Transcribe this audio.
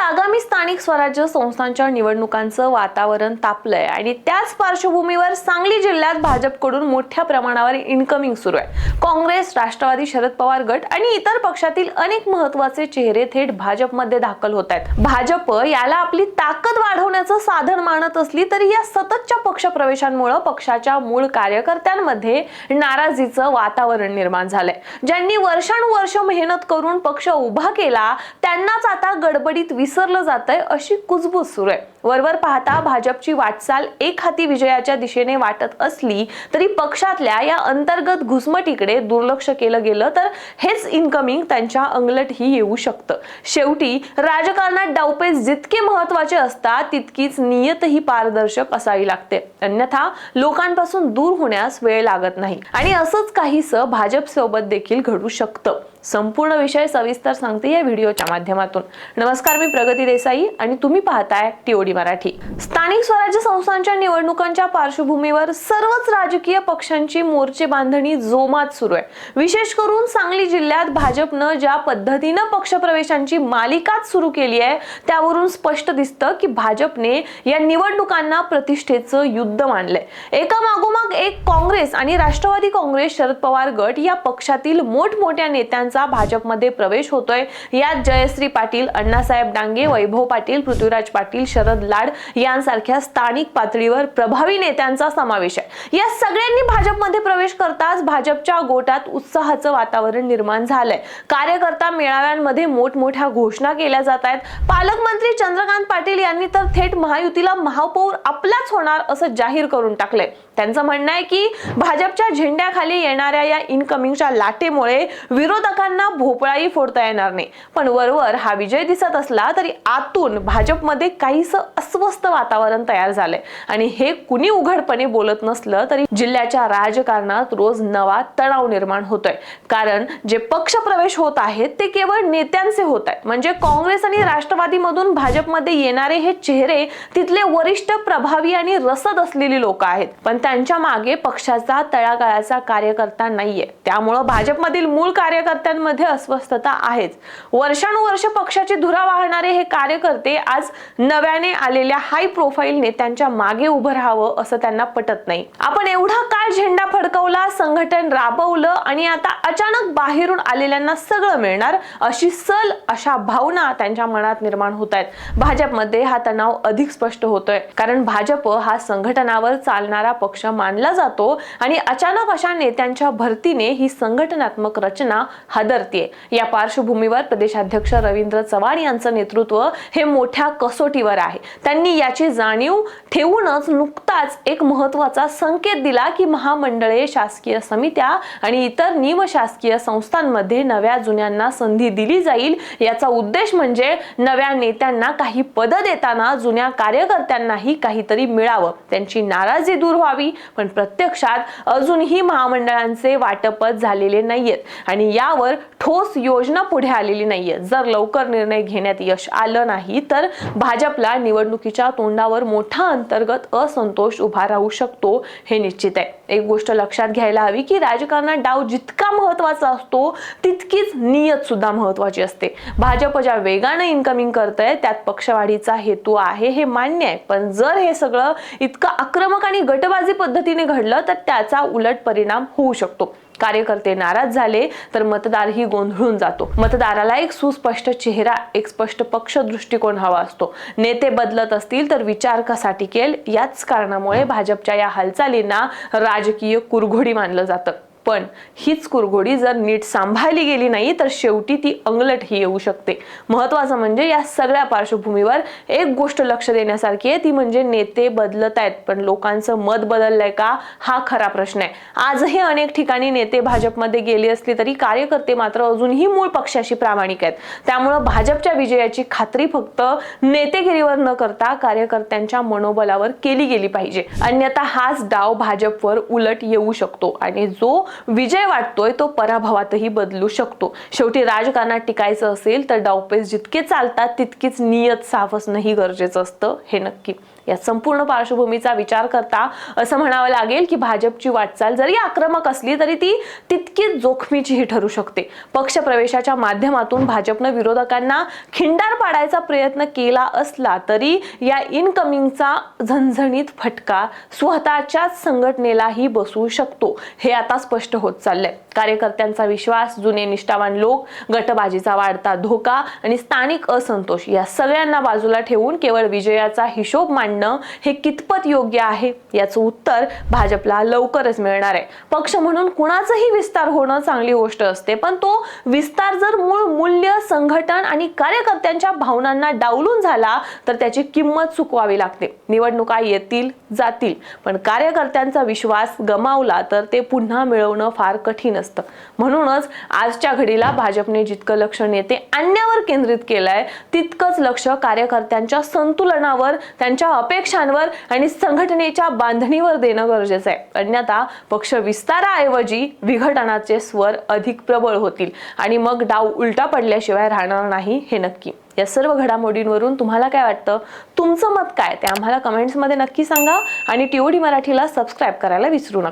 આગામી स्थानिक स्वराज्य संस्थांच्या निवडणुकांचं वातावरण तापलंय आणि त्याच पार्श्वभूमीवर सांगली जिल्ह्यात भाजपकडून मोठ्या प्रमाणावर इन्कमिंग सुरू आहे. काँग्रेस राष्ट्रवादी शरद पवार गट आणि इतर पक्षातील अनेक महत्त्वाचे चेहरे थेट भाजपमध्ये दाखल होत आहेत. भाजप याला आपली ताकद वाढवण्याचं साधन मानत असली तरी या सततच्या पक्षप्रवेशांमुळे पक्षाच्या मूळ कार्यकर्त्यांमध्ये नाराजीचं वातावरण निर्माण झालंय. ज्यांनी वर्षानुवर्ष मेहनत करून पक्ष उभा केला त्यांनाच आता गडबडीत विसरलं आहे अशी कुजबूज सुरू आहे. वरवर पाहता भाजपची वाटचाल एक हाती विजयाच्या दिशेने वाटत असली तरी पक्षातल्या या अंतर्गत घुसमटीकडे दुर्लक्ष केलं गेलं तर हेच इन्कमिंग त्यांच्या अंगलटही येऊ शकतं. शेवटी राजकारणात डावपेच जितके महत्त्वाचे असतात तितकीच नियतही पारदर्शक असावी लागते. अन्यथा लोकांपासून दूर होण्यास वेळ लागत नाही. आणि असंच काहीसं भाजप सोबत देखील घडू शकतं. संपूर्ण विषय सविस्तर सांगते या व्हिडिओच्या माध्यमातून. नमस्कार मी प्रगती देसाई आणि तुम्ही पाहताय टीओडी मराठी. स्थानिक स्वराज्य संस्थांच्या निवडणुकांच्या पार्श्वभूमीवर सर्वच राजकीय पक्षांची मोर्चे बांधणी जोमात सुरू आहे. विशेष करून सांगली जिल्ह्यात भाजपनं ज्या पद्धतीनं पक्षप्रवेशांची मालिकाच सुरू केली आहे त्यावरून स्पष्ट दिसतं की भाजपने या निवडणुकांना प्रतिष्ठेचं युद्ध मानलंय. एका मागोमाग एक काँग्रेस आणि राष्ट्रवादी काँग्रेस शरद पवार गट या पक्षातील मोठमोठ्या नेत्यांचा भाजपमध्ये प्रवेश होतोय. यात जयश्री पाटील अण्णासाहेब डांगे वैभव पाटील पृथ्वीराज पाटील शरद लाड यांसारख्या स्थानिक पातळीवर प्रभावी नेत्यांचा समावेश आहे. या सगळ्यांनी भाजपमध्ये प्रवेश करताच भाजपच्या गोटात उत्साहाचं वातावरण निर्माण झालंय. कार्यकर्ता मेळाव्यांमध्ये मोठमोठ्या घोषणा केल्या जात आहेत. पालकमंत्री चंद्रकांत पाटील यांनी तर थेट महायुतीला महापौर आपलाच होणार असं जाहीर करून टाकलंय. त्यांचं म्हणणं आहे की भाजपच्या झेंड्याखाली येणाऱ्या या इनकमिंगच्या लाटेमुळे विरोधकांना भोपळाही फोडता येणार नाही. पण वरवर हा विजय दिसत असला तरी आतून भाजपमध्ये काहीसं अस्वस्थ वातावरण तयार झालंय. आणि हे कुणी उघडपणे बोलत नसलं तरी जिल्ह्याच्या राजकारणात रोज नवा तणाव निर्माण होतोय. कारण जे पक्ष प्रवेश होत आहेत ते केवळ नेत्यांचे होत आहेत. म्हणजे काँग्रेस आणि राष्ट्रवादीमधून भाजपमध्ये येणारे हे चेहरे तिथले वरिष्ठ प्रभावी आणि रसद असलेली लोक आहेत. पण त्यांच्या मागे पक्षाचा तळागाळाचा कार्यकर्ता नाहीये. त्यामुळं भाजपमधील मूळ कार्यकर्त्यांमध्ये अस्वस्थता आहेच. वर्षानुवर्ष पक्षाची धुरा वाहणारे हे कार्यकर्ते आज नव्याने आलेल्या हाय प्रोफाईल नेत्यांच्या मागे उभं राहावं असं त्यांना पटत नाही. आपण एवढा काळ झेंडा फडकवला संघटन राबवलं आणि आता अचानक बाहेरून आलेल्यांना सगळं मिळणार अशी सल अशा भावना त्यांच्या मनात निर्माण होत आहेत. भाजपमध्ये हा तणाव अधिक स्पष्ट होतोय. कारण भाजप हा संघटनावर चालणारा पक्ष मानला जातो आणि अचानक अशा नेत्यांच्या भरतीने ही संघटनात्मक रचना हादरतीये. या पार्श्वभूमीवर प्रदेशाध्यक्ष रवींद्र चव्हाण यांचं नेतृत्व हे मोठ्या कसोटीवर आहे. त्यांनी याची जाणीव ठेवूनच नुकताच एक महत्त्वाचा संकेत दिला की महामंडळे शासकीय समित्या आणि इतर निमशासकीय संस्थांमध्ये नव्या जुन्यांना संधी दिली जाईल. याचा उद्देश म्हणजे नव्या नेत्यांना काही पद देताना जुन्या कार्यकर्त्यांनाही काहीतरी मिळावं. त्यांची नाराजी दूर व्हावी पण प्रत्यक्षात अजूनही महामंडळांचे वाटपच झालेले नाहीयेत आणि यावर ठोस योजना पुढे आलेली नाहीये जर लवकर निर्णय घेण्यात यश आलं नाही तर भाजपला निवडणुकीच्या तोंडावर मोठा अंतर्गत असंतोष उभा राहू शकतो हे निश्चित आहे. एक गोष्ट लक्षात घ्यायला हवी की राजकारणात डाव जितका महत्त्वाचा असतो तितकीच नियत सुद्धा महत्वाची असते. भाजप ज्या वेगानं इन्कमिंग करतंय त्यात पक्षवाढीचा हेतू आहे हे मान्य आहे. पण जर हे सगळं इतकं आक्रमक आणि गटबाजी पद्धतीने घडलं तर त्याचा उलट परिणाम होऊ शकतो. कार्यकर्ते नाराज झाले तर मतदारही गोंधळून जातो. मतदाराला एक सुस्पष्ट चेहरा एक स्पष्ट पक्ष दृष्टिकोन हवा असतो. नेते बदलत असतील तर विचार कसा टिकेल? याच कारणामुळे भाजपच्या या हालचालींना राजकीय कुरघोडी मानलं जातं. पण हीच कुरघोडी जर नीट सांभाळली गेली नाही तर शेवटी ती अंगलटही येऊ शकते. महत्वाचं म्हणजे या सगळ्या पार्श्वभूमीवर एक गोष्ट लक्ष देण्यासारखी आहे ती म्हणजे नेते बदलत आहेत. पण लोकांचं मत बदललंय का? हा खरा प्रश्न आहे. आजही अनेक ठिकाणी नेते भाजपमध्ये गेले असले तरी कार्यकर्ते मात्र अजूनही मूळ पक्षाशी प्रामाणिक आहेत. त्यामुळं भाजपच्या विजयाची खात्री फक्त नेतेगिरीवर न करता कार्यकर्त्यांच्या मनोबलावर केली गेली पाहिजे. अन्यथा हाच डाव भाजपवर उलट येऊ शकतो. आणि जो विजय वाटतोय तो पराभवातही बदलू शकतो. शेवटी राजकारणात टिकायचं असेल तर डावपेच जितके चालतात तितकीच नियत साफ असणंही गरजेचं असतं हे नक्की. या संपूर्ण पार्श्वभूमीचा विचार करता असं म्हणावं लागेल की भाजपची वाटचाल जरी आक्रमक असली तरी ती तितकीच जोखमीचीही ठरू शकते. पक्ष प्रवेशाच्या माध्यमातून भाजपनं विरोधकांना खिंडार पाडायचा प्रयत्न केला असला तरी या इनकमिंगचा झणझणीत फटका स्वतःच्याच संघटनेलाही बसू शकतो. हे आता स्पष्ट होत चाललंय. कार्यकर्त्यांचा विश्वास जुने निष्ठावान लोक गटबाजीचा वाढता धोका आणि स्थानिक असंतोष या सगळ्यांना बाजूला ठेवून केवळ विजयाचा हिशोब मांडणं हे कितपत योग्य आहे? याचं उत्तर भाजपला लवकरच मिळणार आहे. पक्ष म्हणून कुणाचंही विस्तार होणं चांगली गोष्ट असते पण तो विस्तार जर मूळ मूल्य संघटन आणि कार्यकर्त्यांच्या भावनांना डावलून झाला तर त्याची किंमत चुकवावी लागते. निवडणुका येतील जातील. पण कार्यकर्त्यांचा विश्वास गमावला तर ते पुन्हा मिळवणं फार कठीण असतं. म्हणूनच आजच्या घडीला भाजपने जितकं लक्ष नेते आणण्यावर केंद्रित केलंय तितकंच लक्ष कार्यकर्त्यांच्या संतुलनावर त्यांच्या अपेक्षांवर आणि संघटनेच्या बांधणीवर देणं गरजेचं आहे अन्यथा पक्ष विस्ताराऐवजी विघटनाचे स्वर अधिक प्रबळ होतील आणि मग डाव उलटा पडल्याशिवाय राहणार नाही हे नक्की. या सर्व घडामोडींवरून तुम्हाला काय वाटतं? तुमचं मत काय? ते आम्हाला कमेंट्समध्ये नक्की सांगा आणि टीओडी मराठीला सबस्क्राईब करायला विसरू नका.